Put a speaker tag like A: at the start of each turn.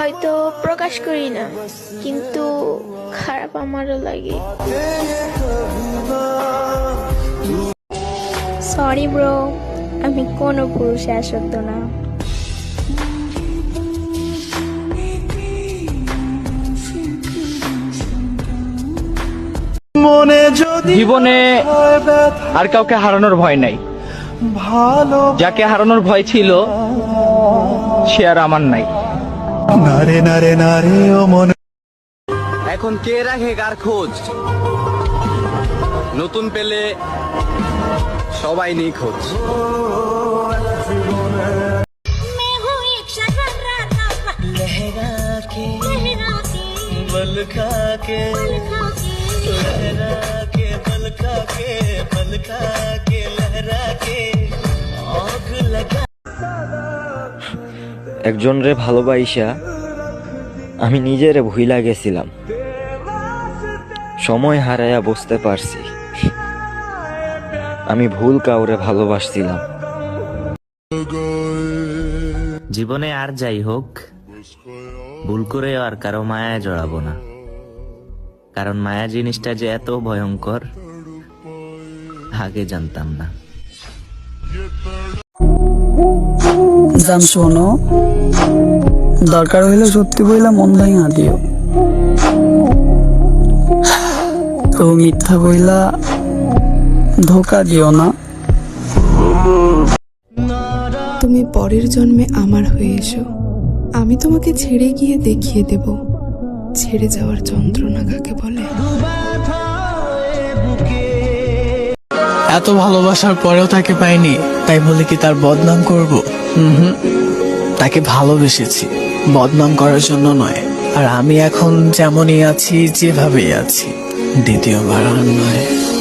A: হয়তো প্রকাশ করি না কিন্তু খারাপ আমারও লাগে। সরি ব্রো আমি কোনো পুরুষে আসক্ত না।
B: মনে যদি
C: জীবনে আর কাউকে হারানোর ভয় নাই।
B: ভালো
C: যাকে হারানোর ভয় ছিল সে আর আমার নাই।
B: নারে নারে নারে ও মনে
D: এখন কে রাখে কার খোঁজ? নতুন পেলে সবাই নেই খোঁজ
E: একজন রে ভালোবাইসা, আমি নিজেরে ভুইলা গেছিলাম। সময় হারায়া বুঝতে পারছি। আমি ভুল কাউরে ভালোবাসছিলাম।
F: জীবনে আর যাই হোক, ভুল করে আর কারও মায়ায় জড়াবো না। কারণ মায়া জিনিসটা যে এত ভয়ঙ্কর, আগে জানতাম না।
G: জান শোনো। দরকার হইলে সত্যি বইলা মন ভাঙা দিও। তো মিথ্যা বইলা ধোকা দিও না।
H: তুমি পরের জন্মে আমার হয়ে এসো। আমি তোমাকে ছেড়ে গিয়ে দেখিয়ে দেব। ছেড়ে যাওয়ার যন্ত্রণা কাকে বলে?
G: এত ভালোবাসার পরেও তাকে পাইনি তাই বলে কি তার বদনাম করব? হুম। তাকে ভালোবেসেছি। বদনাম করার জন্য নয়। আর আমি এখন যেমনই আছি, যেভাবেই আছি দ্বিতীয়বার আর নয়।